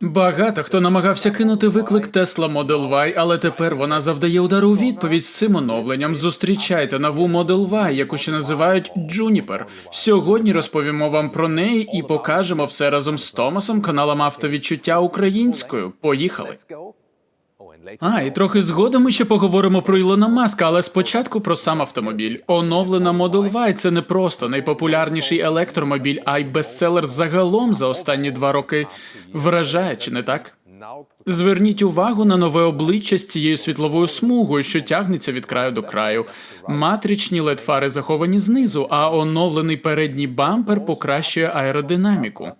Багато хто намагався кинути виклик Tesla Model Y, але тепер вона завдає удару у відповідь з цим оновленням. Зустрічайте нову Model Y, яку ще називають Juniper. Сьогодні розповімо вам про неї і покажемо все разом з Томасом, каналом автовідчуття українською. Поїхали. А, і трохи згодом ми ще поговоримо про Ілона Маска, але спочатку про сам автомобіль. Оновлена Model Y – це не просто найпопулярніший електромобіль, а й бестселер загалом за останні два роки. Вражає, чи не так? Зверніть увагу на нове обличчя з цією світловою смугою, що тягнеться від краю до краю. Матричні LED-фари заховані знизу, а оновлений передній бампер покращує аеродинаміку.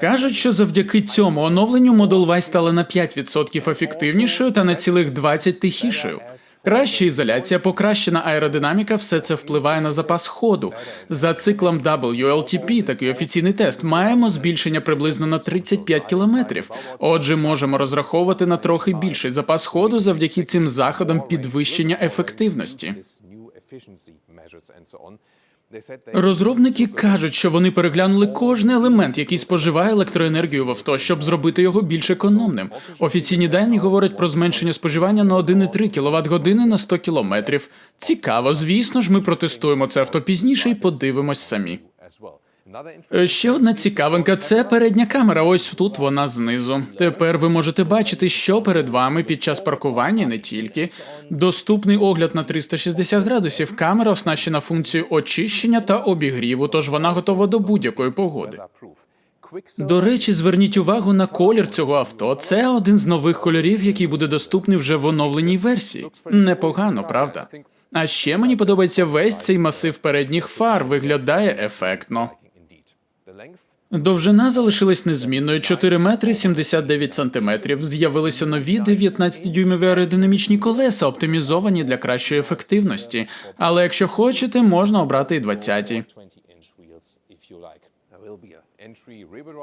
Кажуть, що завдяки цьому оновленню Model Y стала на 5% ефективнішою та на цілих 20 тихішою. Краща ізоляція, покращена аеродинаміка, все це впливає на запас ходу. За циклом WLTP, такий офіційний тест, маємо збільшення приблизно на 35 кілометрів. Отже, можемо розраховувати на трохи більший запас ходу завдяки цим заходам підвищення ефективності. Розробники кажуть, що вони переглянули кожний елемент, який споживає електроенергію в авто, щоб зробити його більш економним. Офіційні дані говорять про зменшення споживання на 1,3 кВт години на 100 км. Цікаво, звісно ж, ми протестуємо це авто пізніше і подивимось самі. Е, Ще одна цікавинка це передня камера. Ось тут вона знизу. Тепер ви можете бачити, що перед вами під час паркування не тільки. Доступний огляд на 360 градусів. Камера оснащена функцією очищення та обігріву, тож вона готова до будь-якої погоди. До речі, зверніть увагу на колір цього авто. Це один з нових кольорів, який буде доступний вже в оновленій версії. Непогано, правда? А ще мені подобається весь цей масив передніх фар. Виглядає ефектно. Довжина залишилась незмінною 4 метри 79 сантиметрів. З'явилися нові 19-дюймові аеродинамічні колеса, оптимізовані для кращої ефективності. Але якщо хочете, можна обрати і 20-ті.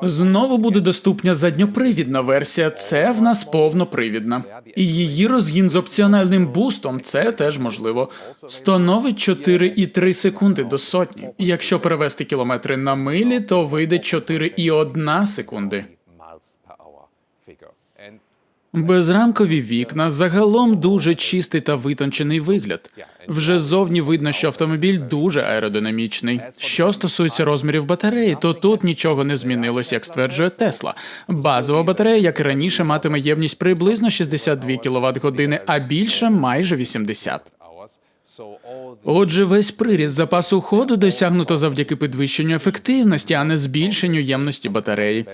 Знову буде доступна задньопривідна версія. Це в нас повнопривідна. І її розгін з опціональним бустом це теж можливо. Становить 4,3 секунди до сотні. Якщо перевести кілометри на милі, то вийде 4,1 секунди. Безрамкові вікна загалом дуже чистий та витончений вигляд. Вже ззовні видно, що автомобіль дуже аеродинамічний. Що стосується розмірів батареї, то тут нічого не змінилось, як стверджує Тесла. Базова батарея, як і раніше, матиме ємність приблизно 62 кВт години, а більше майже 80. Отже, весь приріст запасу ходу досягнуто завдяки підвищенню ефективності, а не збільшенню ємності батареї.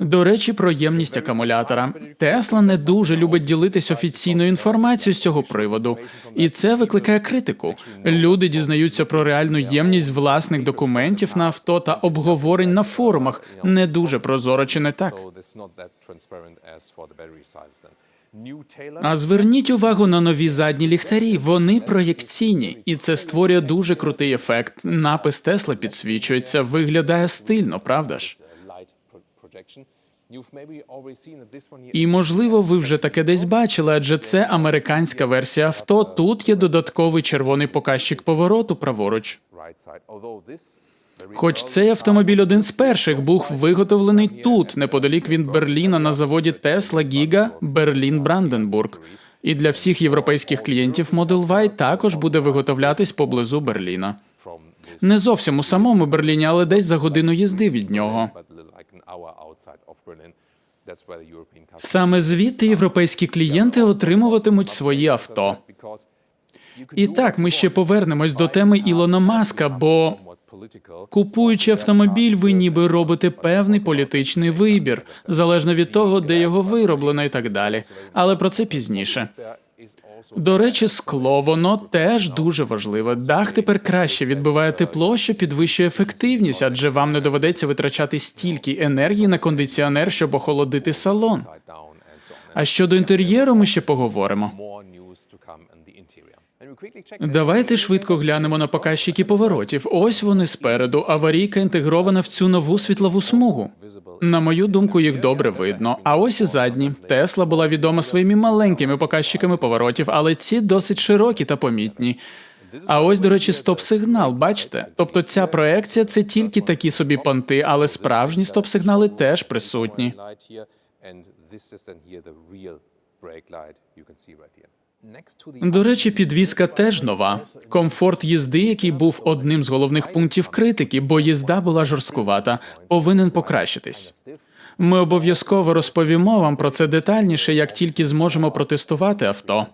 До речі, про ємність акумулятора. Тесла не дуже любить ділитись офіційною інформацією з цього приводу, і це викликає критику. Люди дізнаються про реальну ємність власних документів на авто та обговорень на форумах. Не дуже прозоро, чи не так? А зверніть увагу на нові задні ліхтарі. Вони проєкційні, і це створює дуже крутий ефект. Напис Тесла підсвічується, виглядає стильно, правда ж? І можливо, ви вже таке десь бачили, адже це американська версія авто. Тут є додатковий червоний показчик повороту праворуч. Хоч цей автомобіль один з перших був виготовлений тут, неподалік від Берліна, на заводі Тесла Гіга Берлін Бранденбург. І для всіх європейських клієнтів Model Y також буде виготовлятись поблизу Берліна. Не зовсім у самому Берліні, але десь за годину їзди від нього. Саме звідти європейські клієнти отримуватимуть свої авто. І так, ми ще повернемось до теми Ілона Маска, бо купуючи автомобіль, ви ніби робите певний політичний вибір, залежно від того, де його вироблено і так далі. Але про це пізніше. До речі, скло воно теж дуже важливе. Дах тепер краще відбиває тепло, що підвищує ефективність, адже вам не доведеться витрачати стільки енергії на кондиціонер, щоб охолодити салон. А щодо інтер'єру, ми ще поговоримо. Давайте швидко глянемо на показчики поворотів. Ось вони спереду. Аварійка інтегрована в цю нову світлову смугу. На мою думку, їх добре видно. А ось і задні. Тесла була відома своїми маленькими показчиками поворотів, але ці досить широкі та помітні. А ось, до речі, стоп-сигнал, бачите? Тобто ця проекція це тільки такі собі понти, але справжні стоп-сигнали теж присутні. До речі, підвізка теж нова. Комфорт їзди, який був одним з головних пунктів критики, бо їзда була жорсткувата, повинен покращитись. Ми обов'язково розповімо вам про це детальніше, як тільки зможемо протестувати авто.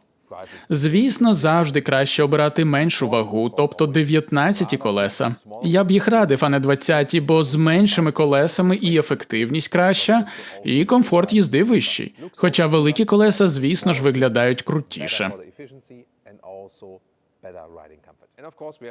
Звісно, завжди краще обирати меншу вагу, тобто 19 колеса. Я б їх радив, а не 20, бо з меншими колесами і ефективність краща, і комфорт їзди вищий. Хоча великі колеса, звісно ж, виглядають крутіше.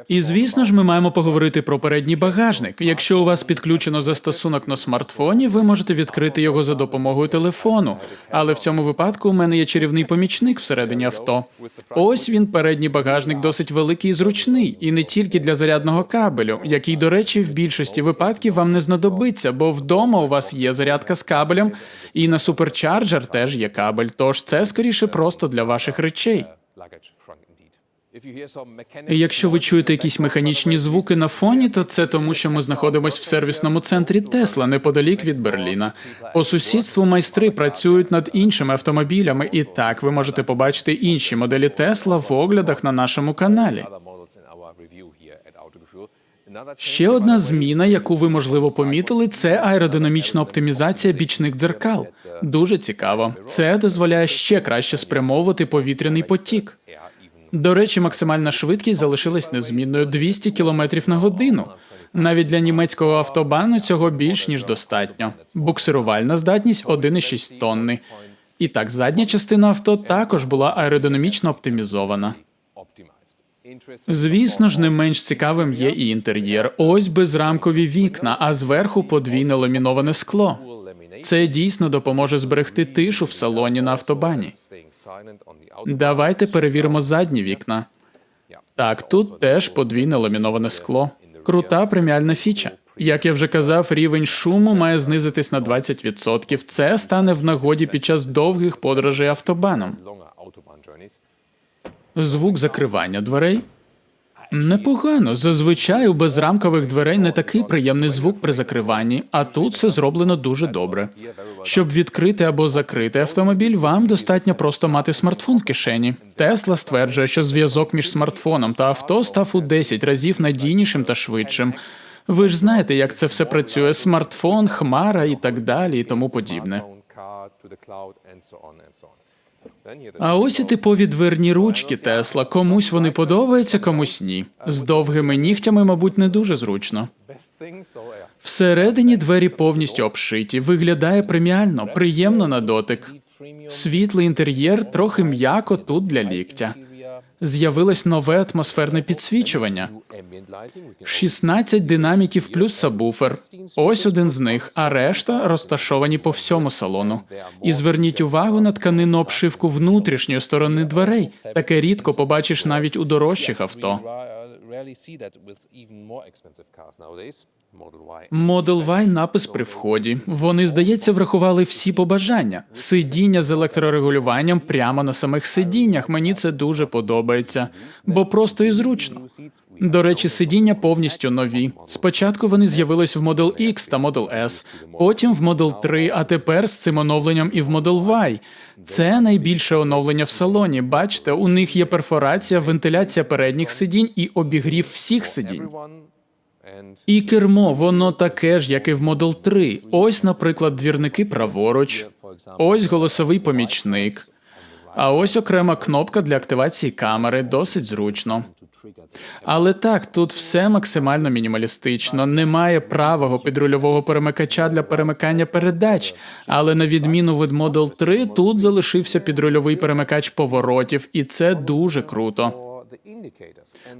І звісно ж, ми маємо поговорити про передній багажник. Якщо у вас підключено застосунок на смартфоні, ви можете відкрити його за допомогою телефону. Але в цьому випадку у мене є чарівний помічник всередині авто. Ось він, передній багажник, досить великий і зручний, і не тільки для зарядного кабелю, який, до речі, в більшості випадків вам не знадобиться, бо вдома у вас є зарядка з кабелем, і на суперчарджер теж є кабель. Тож це скоріше просто для ваших речей. І Якщо ви чуєте якісь механічні звуки на фоні, то це тому, що ми знаходимося в сервісному центрі Тесла неподалік від Берліна. По сусідству майстри працюють над іншими автомобілями, і так ви можете побачити інші моделі Тесла в оглядах на нашому каналі. Ще одна зміна, яку ви можливо помітили, це аеродинамічна оптимізація бічних дзеркал. Дуже цікаво. Це дозволяє ще краще спрямовувати повітряний потік. До речі, максимальна швидкість залишилась незмінною 200 км на годину. Навіть для німецького автобану цього більш ніж достатньо. Буксирувальна здатність 1,6 тонни. І так, задня частина авто також була аеродинамічно оптимізована. Звісно ж, не менш цікавим є і інтер'єр. Ось безрамкові вікна, а зверху подвійне ламіноване скло. Це дійсно допоможе зберегти тишу в салоні на автобані. Давайте перевіримо задні вікна. Так, тут теж подвійне ламіноване скло. Крута преміальна фіча. Як я вже казав, рівень шуму має знизитись на 20%. Це стане в нагоді під час довгих подорожей автобаном. Звук закривання дверей. Непогано. Зазвичай у безрамкових дверей не такий приємний звук при закриванні, а тут все зроблено дуже добре. Щоб відкрити або закрити автомобіль, вам достатньо просто мати смартфон в кишені. Тесла стверджує, що зв'язок між смартфоном та авто став у 10 разів надійнішим та швидшим. Ви ж знаєте, як це все працює: смартфон, хмара і так далі, і тому подібне. А ось і типові дверні ручки Тесла. Комусь вони подобаються, комусь ні. З довгими нігтями, мабуть, не дуже зручно. Всередині двері повністю обшиті. Виглядає преміально, приємно на дотик. Світлий інтер'єр трохи м'яко тут для ліктя. З'явилось нове атмосферне підсвічування. 16 динаміків плюс сабвуфер. Ось один з них, а решта розташовані по всьому салону. І зверніть увагу на тканинну обшивку внутрішньої сторони дверей. Таке рідко побачиш навіть у дорожчих авто. Model Y напис при вході. Вони, здається, врахували всі побажання. Сидіння з електрорегулюванням прямо на самих сидіннях. Мені це дуже подобається, бо просто і зручно. До речі, сидіння повністю нові. Спочатку вони з'явились в Model X та Model S, потім в Model 3, а тепер з цим оновленням і в Model Y. Це найбільше оновлення в салоні. Бачите, у них є перфорація, вентиляція передніх сидінь і обігрів всіх сидінь. І кермо, воно таке ж, як і в Model 3. Ось, наприклад, двірники праворуч, ось голосовий помічник. А ось окрема кнопка для активації камери, досить зручно. Але так, тут все максимально мінімалістично. Немає правого підрульового перемикача для перемикання передач. Але на відміну від Model 3, тут залишився підрульовий перемикач поворотів, і це дуже круто.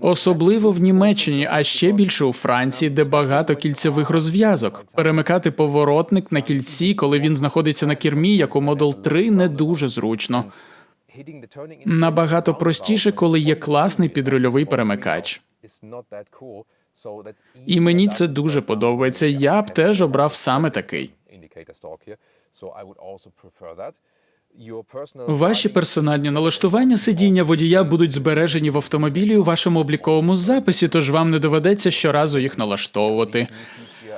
Особливо в Німеччині, а ще більше у Франції, де багато кільцевих розв'язок. Перемикати поворотник на кільці, коли він знаходиться на кермі, як у Model 3, не дуже зручно. Набагато простіше, коли є класний підрульовий перемикач. І мені це дуже подобається. Я б теж обрав саме такий. Ваші персональні налаштування сидіння водія будуть збережені в автомобілі у вашому обліковому записі, тож вам не доведеться щоразу їх налаштовувати.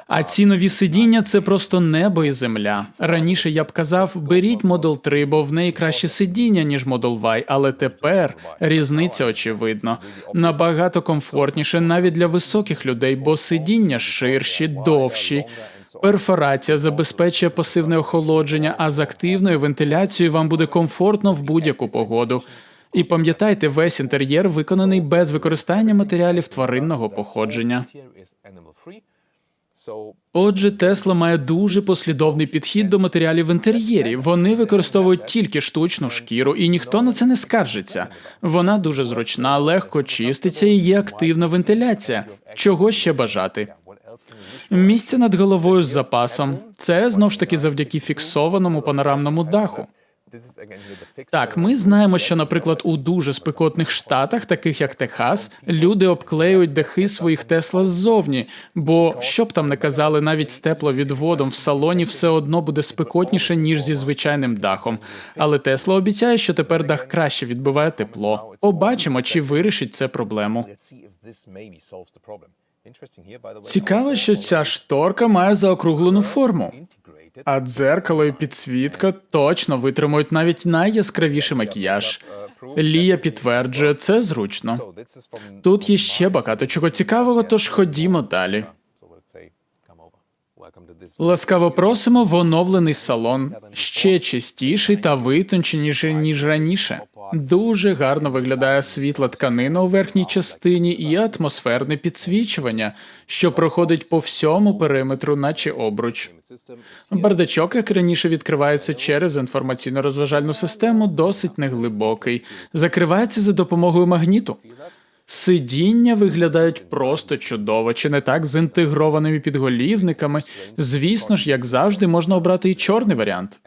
А ці нові сидіння це просто небо і земля. Раніше я б казав, беріть Model 3, бо в неї краще сидіння, ніж Model Y, але тепер різниця очевидна. Набагато комфортніше навіть для високих людей, бо сидіння ширші, довші. Перфорація забезпечує пасивне охолодження, а з активною вентиляцією вам буде комфортно в будь-яку погоду. І пам'ятайте, весь інтер'єр виконаний без використання матеріалів тваринного походження. Отже, Тесла має дуже послідовний підхід до матеріалів в інтер'єрі. Вони використовують тільки штучну шкіру, і ніхто на це не скаржиться. Вона дуже зручна, легко чиститься і є активна вентиляція. Чого ще бажати? Місце над головою з запасом. Це знов ж таки завдяки фіксованому панорамному даху. Так, ми знаємо, що, наприклад, у дуже спекотних штатах, таких як Техас, люди обклеюють дахи своїх Тесла ззовні, бо що б там не казали, навіть з тепловідводом в салоні все одно буде спекотніше ніж зі звичайним дахом. Але Тесла обіцяє, що тепер дах краще відбиває тепло. Побачимо, чи вирішить це проблему. Цікаво, що ця шторка має заокруглену форму. А дзеркало і підсвітка точно витримують навіть найяскравіший макіяж. Лія підтверджує, це зручно. Тут є ще багато чого цікавого, тож ходімо далі. Ласкаво просимо в оновлений салон, ще чистіший та витонченіший, ніж раніше. Дуже гарно виглядає світла тканина у верхній частині і атмосферне підсвічування, що проходить по всьому периметру, наче обруч. Бардачок, як раніше, відкривається через інформаційно-розважальну систему, досить неглибокий. Закривається за допомогою магніту. Сидіння виглядають просто чудово, чи не так з інтегрованими підголівниками. Звісно ж, як завжди, можна обрати і чорний варіант.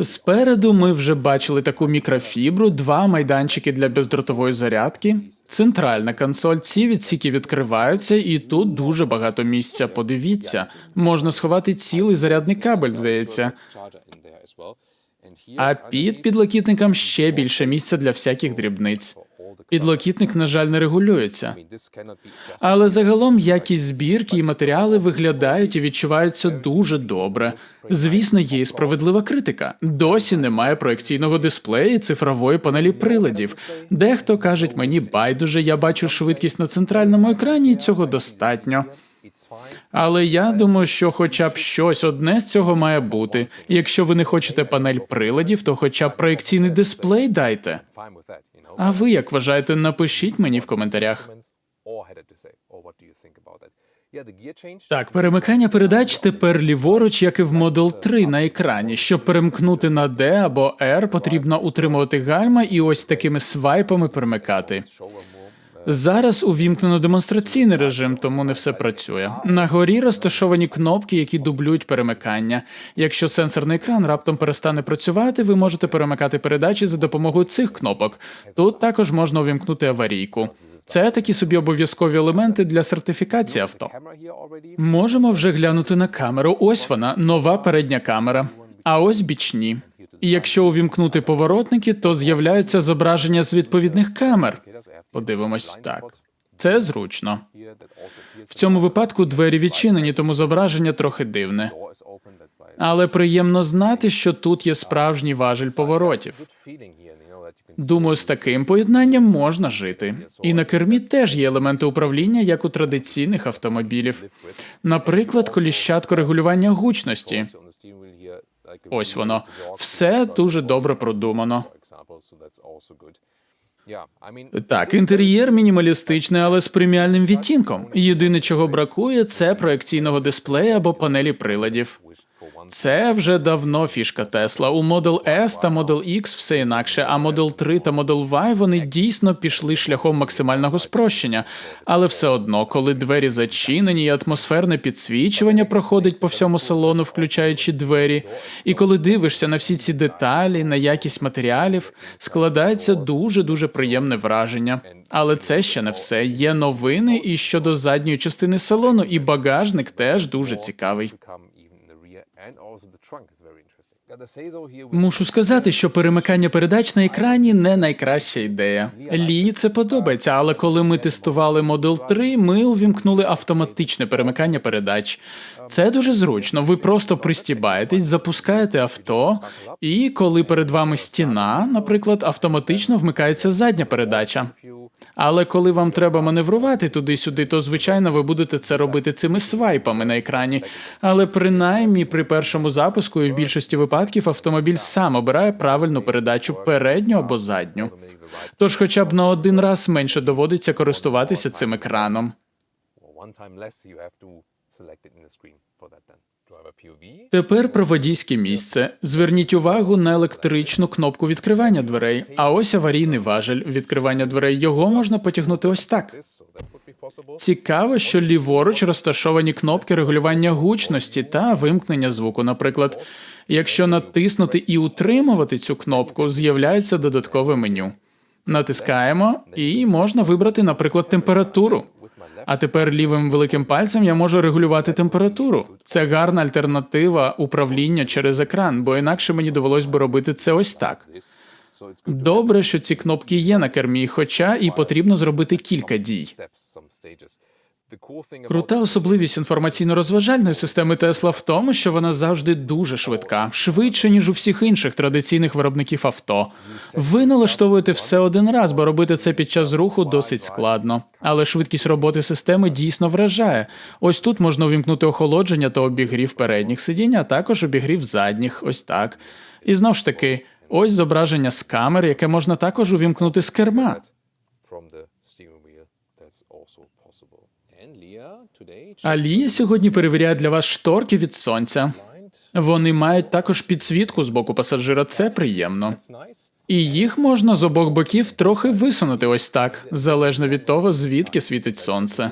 Спереду ми вже бачили таку мікрофібру, два майданчики для бездротової зарядки, центральна консоль. Ці відсіки відкриваються, і тут дуже багато місця. Подивіться, можна сховати цілий зарядний кабель, здається. А під підлокітником ще більше місця для всяких дрібниць. Підлокітник, на жаль, не регулюється. Але загалом якість збірки і матеріали виглядають і відчуваються дуже добре. Звісно, є і справедлива критика. Досі немає проекційного дисплею і цифрової панелі приладів. Дехто кажуть мені байдуже, я бачу швидкість на центральному екрані, і цього достатньо. Але я думаю, що хоча б щось одне з цього має бути. Якщо ви не хочете панель приладів, то хоча б проекційний дисплей дайте. А ви як вважаєте? Напишіть мені в коментарях. Так, перемикання передач тепер ліворуч, як і в Model 3 на екрані. Щоб перемкнути на D або R, потрібно утримувати гальма і ось такими свайпами перемикати. Зараз увімкнено демонстраційний режим, тому не все працює. На горі розташовані кнопки, які дублюють перемикання. Якщо сенсорний екран раптом перестане працювати, ви можете перемикати передачі за допомогою цих кнопок. Тут також можна увімкнути аварійку. Це такі собі обов'язкові елементи для сертифікації авто. Можемо вже глянути на камеру. Ось вона, нова передня камера. А ось бічні. І якщо увімкнути поворотники, то з'являються зображення з відповідних камер. Подивимось так. Це зручно. В цьому випадку двері відчинені, тому зображення трохи дивне. Але приємно знати, що тут є справжній важель поворотів. Думаю, з таким поєднанням можна жити. І на кермі теж є елементи управління, як у традиційних автомобілів. Наприклад, коліщатко регулювання гучності. Ось воно. Все дуже добре продумано. Так, інтер'єр мінімалістичний, але з преміальним відтінком. Єдине, чого бракує, це проекційного дисплея або панелі приладів. Це вже давно фішка Тесла. У Model S та Model X все інакше, а Model 3 та Model Y вони дійсно пішли шляхом максимального спрощення. Але все одно, коли двері зачинені, і атмосферне підсвічування проходить по всьому салону, включаючи двері, і коли дивишся на всі ці деталі, на якість матеріалів, складається дуже дуже приємне враження. Але це ще не все. Є новини і щодо задньої частини салону, і багажник теж дуже цікавий. Мушу сказати, що перемикання передач на екрані не найкраща ідея. Лі це подобається, але коли ми тестували Model 3, ми увімкнули автоматичне перемикання передач. Це дуже зручно. Ви просто пристібаєтесь, запускаєте авто, і коли перед вами стіна, наприклад, автоматично вмикається задня передача. Але коли вам треба маневрувати туди-сюди, то звичайно ви будете це робити цими свайпами на екрані. Але принаймні при першому запуску і в більшості випадків автомобіль сам обирає правильну передачу передню або задню. Тож, хоча б на один раз менше доводиться користуватися цим екраном. Тепер про водійське місце. Зверніть увагу на електричну кнопку відкривання дверей. А ось аварійний важель відкривання дверей. Його можна потягнути ось так. Цікаво, що ліворуч розташовані кнопки регулювання гучності та вимкнення звуку. Наприклад, якщо натиснути і утримувати цю кнопку, з'являється додаткове меню. Натискаємо і можна вибрати, наприклад, температуру. А тепер лівим великим пальцем я можу регулювати температуру. Це гарна альтернатива управління через екран, бо інакше мені довелось би робити це ось так. Добре, що ці кнопки є на кермі, хоча і потрібно зробити кілька дій. Крута особливість інформаційно-розважальної системи Тесла в тому, що вона завжди дуже швидка, швидше ніж у всіх інших традиційних виробників авто. Ви налаштовуєте все один раз, бо робити це під час руху досить складно. Але швидкість роботи системи дійсно вражає. Ось тут можна увімкнути охолодження та обігрів передніх сидінь, а також обігрів задніх. Ось так. І знов ж таки, ось зображення з камер, яке можна також увімкнути з керма. Today Алія сьогодні перевіряє для вас шторки від сонця. Вони мають також підсвітку з боку пасажира, це приємно. І їх можна з обох боків трохи висунути ось так, залежно від того, звідки світить сонце.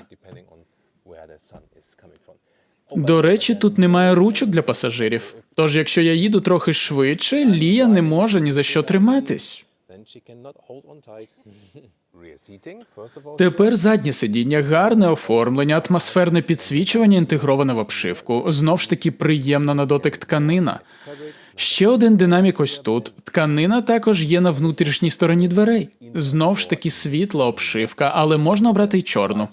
До речі, тут немає ручок для пасажирів. Тож, якщо я їду трохи швидше, Лія не може ні за що триматись. Тепер заднє сидіння, гарне оформлення, атмосферне підсвічування, інтегроване в обшивку. Знов ж таки приємна на дотик тканина. Ще один динамік ось тут. Тканина також є на внутрішній стороні дверей. Знов ж таки світла обшивка, але можна обрати й чорну.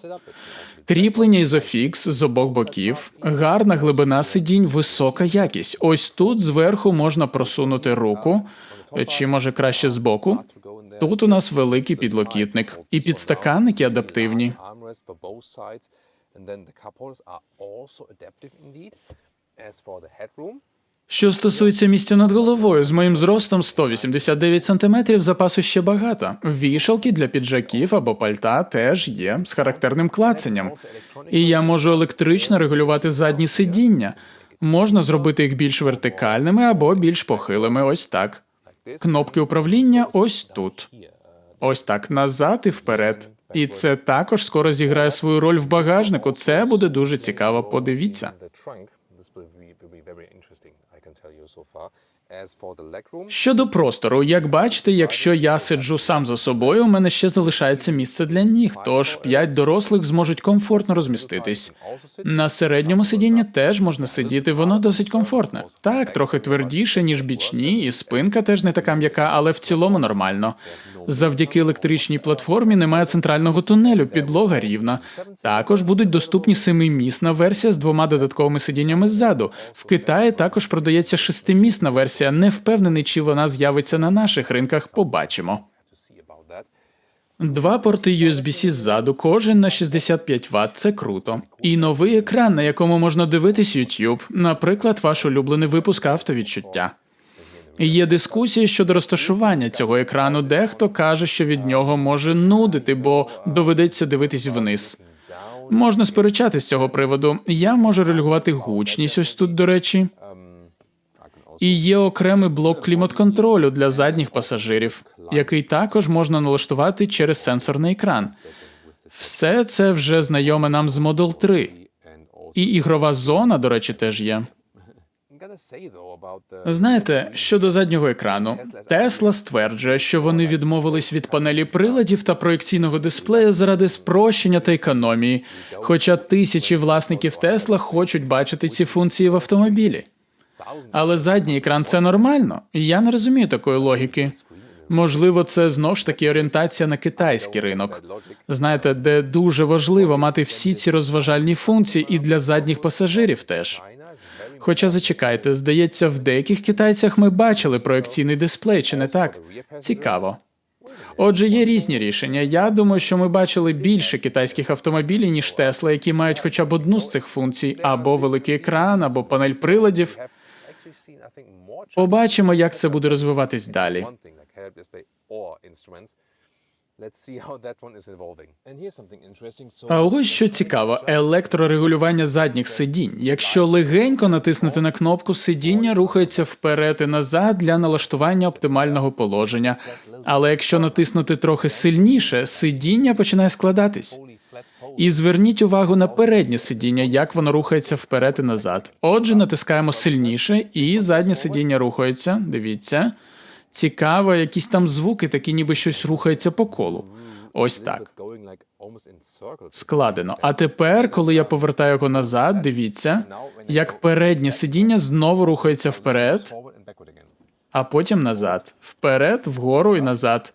Кріплення ізофікс з обох боків, гарна глибина сидінь, висока якість. Ось тут зверху можна просунути руку, чи може краще збоку. Тут у нас великий підлокітник, і підстаканники адаптивні. Що стосується місця над головою, з моїм зростом 189 см запасу ще багато. Вішалки для піджаків або пальта теж є з характерним клацанням. І я можу електрично регулювати задні сидіння. Можна зробити їх більш вертикальними або більш похилими. Ось так. Кнопки управління ось тут. Ось так назад і вперед. І це також скоро зіграє свою роль в багажнику. Це буде дуже цікаво. Подивіться. Щодо простору, як бачите, якщо я сиджу сам за собою, у мене ще залишається місце для ніг, тож п'ять дорослих зможуть комфортно розміститись. На середньому сидінні теж можна сидіти, воно досить комфортне. Так, трохи твердіше, ніж бічні, і спинка теж не така м'яка, але в цілому нормально. Завдяки електричній платформі немає центрального тунелю, підлога рівна. Також будуть доступні семимісна версія з двома додатковими сидіннями ззаду. В Китаї також продається шестимісна версія. Не впевнений, чи вона з'явиться на наших ринках. Побачимо. Два порти USB-C ззаду, кожен на 65 Вт, це круто. І новий екран, на якому можна дивитись YouTube, наприклад, ваш улюблений випуск автовідчуття. Є дискусії щодо розташування цього екрану. Дехто каже, що від нього може нудити, бо доведеться дивитись вниз. Можна сперечатись з цього приводу. Я можу регулювати гучність ось тут, до речі. І є окремий блок клімат-контролю для задніх пасажирів, який також можна налаштувати через сенсорний екран. Все це вже знайоме нам з Model 3. І ігрова зона, до речі, теж є. Знаєте, щодо заднього екрану, Тесла стверджує, що вони відмовились від панелі приладів та проекційного дисплея заради спрощення та економії. Хоча тисячі власників Тесла хочуть бачити ці функції в автомобілі. Але задній екран це нормально. Я не розумію такої логіки. Можливо, це знов ж таки орієнтація на китайський ринок. Знаєте, де дуже важливо мати всі ці розважальні функції і для задніх пасажирів теж. Хоча зачекайте, здається, в деяких китайцях ми бачили проекційний дисплей, чи не так? Цікаво. Отже, є різні рішення. Я думаю, що ми бачили більше китайських автомобілів, ніж Тесла, які мають хоча б одну з цих функцій, або великий екран, або панель приладів. Побачимо, як це буде розвиватись далі. А ось що цікаво: електрорегулювання задніх сидінь. Якщо легенько натиснути на кнопку, сидіння рухається вперед і назад для налаштування оптимального положення. Але якщо натиснути трохи сильніше, сидіння починає складатись. І зверніть увагу на переднє сидіння, як воно рухається вперед і назад. Отже, натискаємо сильніше, і заднє сидіння рухається. Дивіться. Цікаво, якісь там звуки, такі ніби щось рухається по колу. Ось так. Складено. А тепер, коли я повертаю його назад, дивіться, як переднє сидіння знову рухається вперед, а потім назад. Вперед, вгору і назад.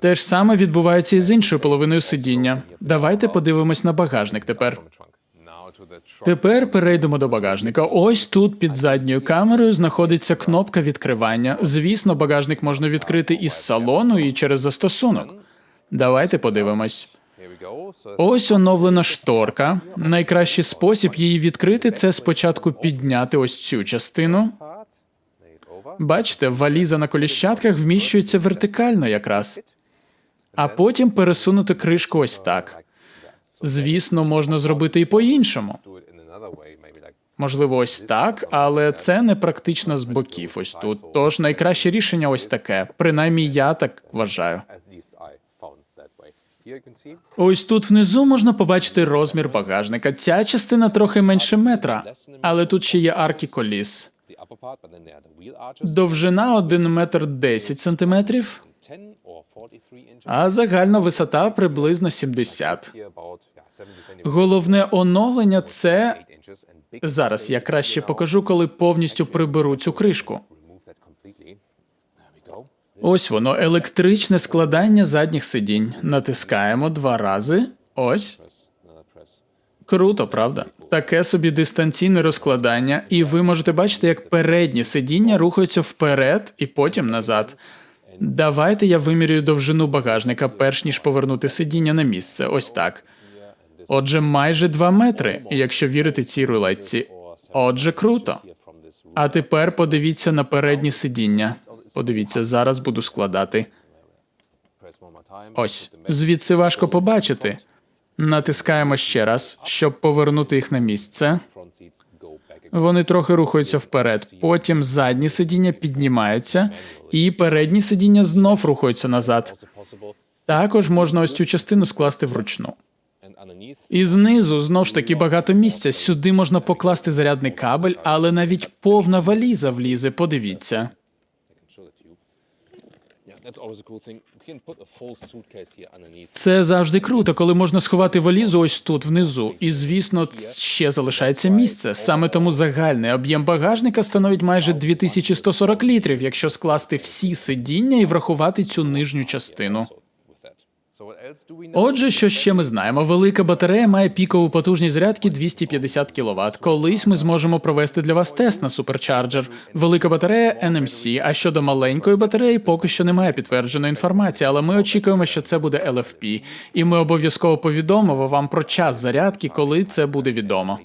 Те ж саме відбувається і з іншою половиною сидіння. Давайте подивимось на багажник тепер. Тепер перейдемо до багажника. Ось тут під задньою камерою знаходиться кнопка відкривання. Звісно, багажник можна відкрити із салону і через застосунок. Давайте подивимось. Ось оновлена шторка. Найкращий спосіб її відкрити це спочатку підняти ось цю частину. Бачите, валіза на коліщатках вміщується вертикально якраз. А потім пересунути кришку ось так. Звісно, можна зробити і по-іншому. Можливо, ось так, але це не практично з боків ось тут. Тож найкраще рішення ось таке. Принаймні я так вважаю. Ось тут внизу можна побачити розмір багажника. Ця частина трохи менше метра, але тут ще є арки коліс. Довжина 1 метр 10 сантиметрів, 10 or 43 inches. а загальна висота приблизно 70. Here about yeah, 70 centimeters. Головне оновлення це 8 inches and big. зараз. Я краще покажу, коли повністю приберу цю кришку. Ось воно, електричне складання задніх сидінь. Натискаємо два рази. Ось. Круто, правда? Таке собі дистанційне розкладання, і ви можете бачити, як передні сидіння рухаються вперед і потім назад. Давайте я вимірюю довжину багажника, перш ніж повернути сидіння на місце. Ось так. Отже, майже 2 метри, якщо вірити цій рулетці. Отже, круто. А тепер подивіться на передні сидіння. Подивіться, зараз буду складати. Ось звідси важко побачити. Натискаємо ще раз, щоб повернути їх на місце. Вони трохи рухаються вперед. Потім задні сидіння піднімаються, і передні сидіння знов рухаються назад. Також можна ось цю частину скласти вручну. І знизу знов ж таки багато місця. Сюди можна покласти зарядний кабель, але навіть повна валіза влізе. Подивіться. Це завжди круто, коли можна сховати валізу ось тут внизу. І звісно, ще залишається місце. Саме тому загальний об'єм багажника становить майже 2140 літрів, якщо скласти всі сидіння і врахувати цю нижню частину. Отже, що ще ми знаємо? Велика батарея має пікову потужність зарядки 250 кВт. Колись ми зможемо провести для вас тест на Supercharger. Велика батарея NMC, А щодо маленької батареї, поки що немає підтвердженої інформації, але ми очікуємо, що це буде LFP. І ми обов'язково повідомимо вам про час зарядки, коли це буде відомо.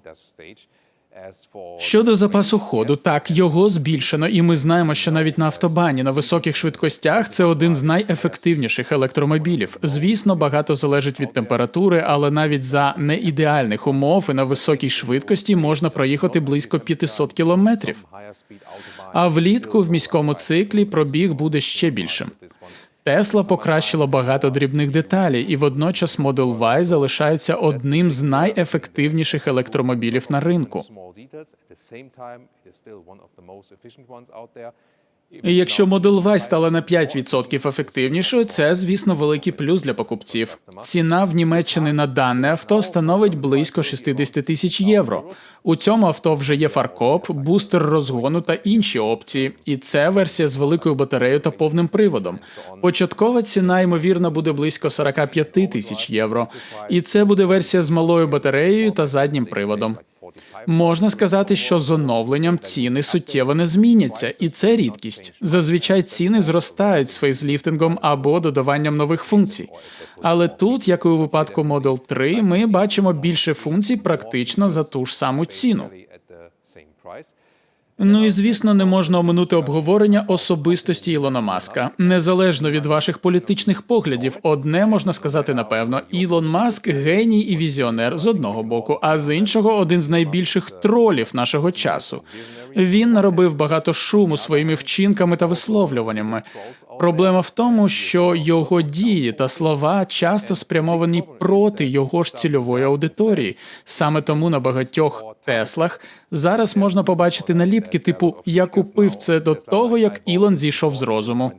Щодо запасу ходу, так його збільшено, і ми знаємо, що навіть на автобані на високих швидкостях це один з найефективніших електромобілів. Звісно, багато залежить від температури, але навіть за неідеальних умов і на високій швидкості можна проїхати близько 500 кілометрів. А влітку в міському циклі пробіг буде ще більшим. Тесла покращила багато дрібних деталей, і водночас Model Y залишається одним з найефективніших електромобілів на ринку. І Якщо Model Y стала на 5% ефективнішою, це, звісно, великий плюс для покупців. Ціна в Німеччині на дане авто становить близько 60 тисяч євро. У цьому авто вже є фаркоп, бустер розгону та інші опції. І це версія з великою батареєю та повним приводом. Початкова ціна, ймовірно, буде близько 45 тисяч євро. І це буде версія з малою батареєю та заднім приводом. Можна сказати, що з оновленням ціни суттєво не зміняться, і це рідкість. Зазвичай ціни зростають з фейзліфтингом або додаванням нових функцій. Але тут, як і у випадку Model 3, ми бачимо більше функцій практично за ту ж саму ціну. Ну і звісно, не можна оминути обговорення особистості Ілона Маска. Незалежно від ваших політичних поглядів, одне можна сказати напевно: Ілон Маск геній і візіонер з одного боку, а з іншого один з найбільших тролів нашого часу. Він наробив багато шуму своїми вчинками та висловлюваннями. Проблема в тому, що його дії та слова часто спрямовані проти його ж цільової аудиторії. Саме тому на багатьох Теслах зараз можна побачити наліпки, типу Я купив це до того, як Ілон зійшов з розуму.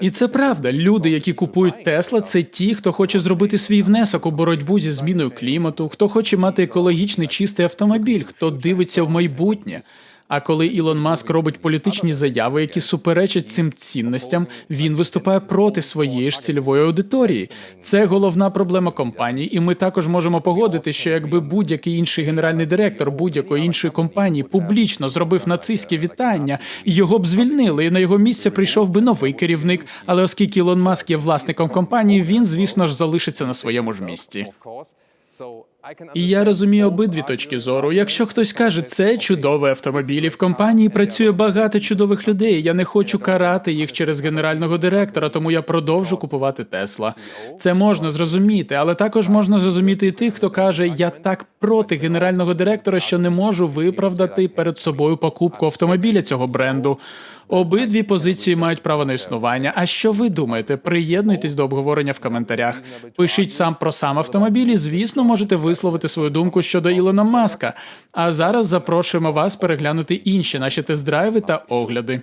І це правда. Люди, які купують Тесла, це ті, хто хоче зробити свій внесок у боротьбу зі зміною клімату, хто хоче мати екологічний чистий автомобіль, хто дивиться в майбутнє. А коли Ілон Маск робить політичні заяви, які суперечать цим цінностям, він виступає проти своєї ж цільової аудиторії. Це головна проблема компанії, і ми також можемо погодити, що якби будь-який інший генеральний директор будь-якої іншої компанії публічно зробив нацистське вітання, його б звільнили, і на його місце прийшов би новий керівник. Але оскільки Ілон Маск є власником компанії, він, звісно ж, залишиться на своєму ж місці. І я розумію обидві точки зору. Якщо хтось каже, це чудовий автомобіль, і в компанії працює багато чудових людей. Я не хочу карати їх через генерального директора, тому я продовжу купувати Тесла. Це можна зрозуміти, але також можна зрозуміти і тих, хто каже, я так проти генерального директора, що не можу виправдати перед собою покупку автомобіля цього бренду. Обидві позиції мають право на існування. А що ви думаєте? Приєднуйтесь до обговорення в коментарях. Пишіть сам про сам автомобіль і, звісно, можете висловити свою думку щодо Ілона Маска. А зараз запрошуємо вас переглянути інші наші тест-драйви та огляди.